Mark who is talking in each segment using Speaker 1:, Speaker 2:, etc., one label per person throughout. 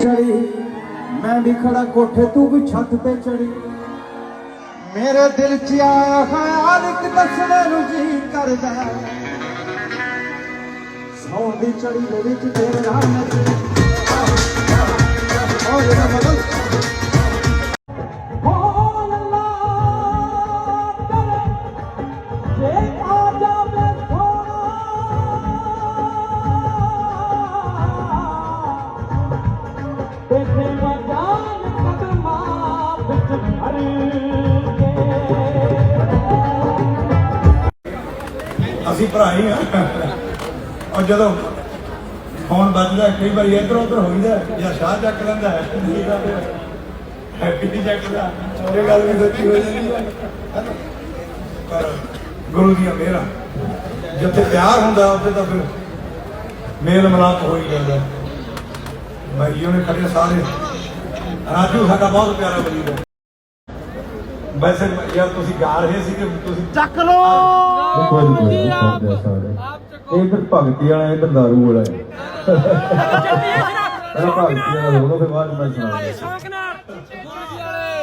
Speaker 1: ਚੜੀ ਮੈਂ ਵੀ ਖੜਾ ਕੋਠੇ ਤੂੰ ਵੀ ਛੱਤ ਤੇ ਚੜੀ ਮੇਰੇ ਦਿਲ 'ਚ ਆਇਆ ਖਿਆਲ ਇੱਕ ਦੱਸਣੇ ਨੂੰ ਜੀ ਕਰਦਾ ਸੌਂ ਦੀ ਚੜੀ ਦੇ ਵਿੱਚ ਤੇਰੇ ਨਾਲ
Speaker 2: ਅਸੀਂ ਭਰਾ ਹੀ ਆ। ਔਰ ਜਦੋਂ ਫੋਨ ਵੱਜਦਾ, ਕਈ ਵਾਰੀ ਇੱਧਰ ਉੱਧਰ ਹੋਈਦਾ ਜਾਂ ਸ਼ਾਹ ਚੱਕ ਲੈਂਦਾ ਹੈ ਹੈਪੀ ਨਹੀਂ ਚੱਕਦਾ ਇਹ ਗੱਲ ਵੀ ਸੱਚੀ ਹੋ ਜਾਂਦੀ ਹੈ ਪਰ ਗੁਰੂ ਦੀਆਂ ਮਿਹਰਾਂ। ਜਿੱਥੇ ਪਿਆਰ ਹੁੰਦਾ, ਉੱਥੇ ਤਾਂ ਫਿਰ ਮੇਲ ਮਲਾਪ ਹੋ ਹੀ ਜਾਂਦਾ। ਭਾਈ ਉਹਨੇ ਖੜੇ ਸਾਰੇ। ਰਾਜੂ, ਸਾਡਾ ਬਹੁਤ ਪਿਆਰਾ ਬਲੀ ਵੈਸੇ ਯਾਰ ਤੁਸੀਂ ਗਾ ਰਹੇ ਸੀ ਕਿ ਤੁਸੀਂ
Speaker 1: ਚੱਕ ਲੋ
Speaker 3: ਕੋਈ ਨਹੀਂ ਕੋਈ ਸਾਰੇ। ਇਹ ਫਿਰ ਭਗਤੀ ਵਾਲਾ ਇਹ ਦਾਰੂ ਵਾਲਾ ਹੈ। ਪਹਿਲਾਂ ਭਗਤੀ ਵਾਲਾ ਹੋਗਾ ਫਿਰ ਬਾਅਦ ਮੈਂ ਸੁਣਾਉਂਗਾ
Speaker 4: ਸ਼ੌਕ ਨਾਲ। ਗੁਰੂ ਜੀ ਵਾਲੇ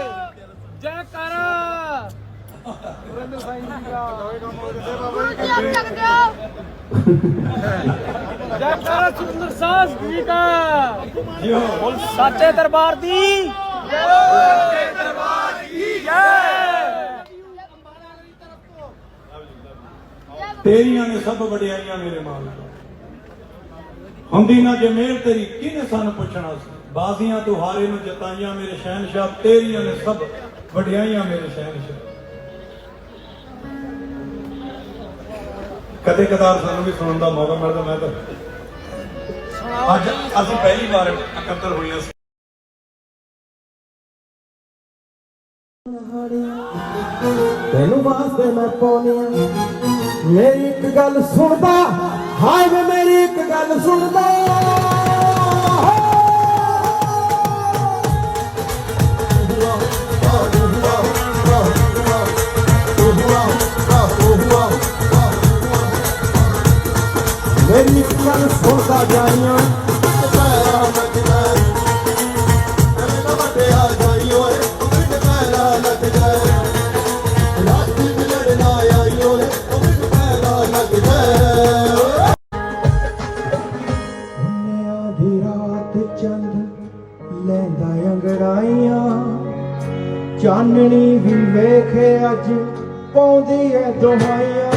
Speaker 4: ਜੈ ਕਰ। ਜੈ ਕਰ ਸੁੰਦਰ ਸਾਸ ਜੀ ਦਾ।
Speaker 2: ਜਿਉ
Speaker 4: ਬੋਲ ਸਾਚੇ ਦਰਬਾਰ ਦੀ। ਜੈ ਦਰਬਾਰ ਦੀ ਜੈ
Speaker 2: ਤੇਰੀਆਂ ਨੇ ਸਭ ਵਡਿਆਈਆਂ ਮੇਰੇ ਮਾਲਕ। ਹੁੰਦੀ ਨਾ ਜੇ ਮਿਹਰ ਤੇਰੀ, ਕਿਹਨੇ ਸਾਨੂੰ ਪੁੱਛਣਾ ਸੀ? ਬਾਜ਼ੀਆਂ ਤੂੰ ਹਾਰੇ ਨੂੰ ਜਤਾਈਆਂ ਮੇਰੇ ਸ਼ਹਿਨशाह ਤੇਰੀਆਂ ਨੇ ਸਭ ਵਡਿਆਈਆਂ ਮੇਰੇ ਸ਼ਹਿਨशाह ਕਦੇ ਕਦਾਰ ਸਾਨੂੰ ਵੀ ਸੁਣਨ ਦਾ ਮੌਕਾ ਮਿਲਦਾ, ਮੈਂ ਤਾਂ ਅੱਜ ਅਸੀਂ ਪਹਿਲੀ ਵਾਰ ਇਕੱਤਰ ਹੋਈਆਂ
Speaker 1: ਤੈਨੂੰ ਵਾਸਤੇ ਮੈਂ ਪਾਉਣੀ ਮੇਰੀ ਇੱਕ ਗੱਲ ਸੁਣਦਾ, ਹਾਏ ਵੇ ਮੇਰੀ ਇੱਕ ਗੱਲ ਸੁਣਦਾ। ਮੇਰੀ ਇੱਕ ਗੱਲ ਸੁਣਦਾ ਜਾਈਆਂ ਦੁਨੀਆ ਚਾਨਣੀ ਵੀ ਵੇਖੇ ਅੱਜ, ਪਾਉਂਦੀ ਐ ਦੁਹਾਈਆਂ।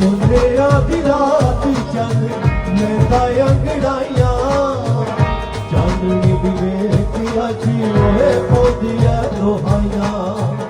Speaker 1: ਦੁਨੀਆ ਦੀ ਰਾਤ ਚੰਦ ਚਾਨਣੀ ਵੀ ਵੇਖੀ ਅੱਜ, ਓਏ ਪਾਉਂਦੀ ਦੁਹਾਈਆਂ।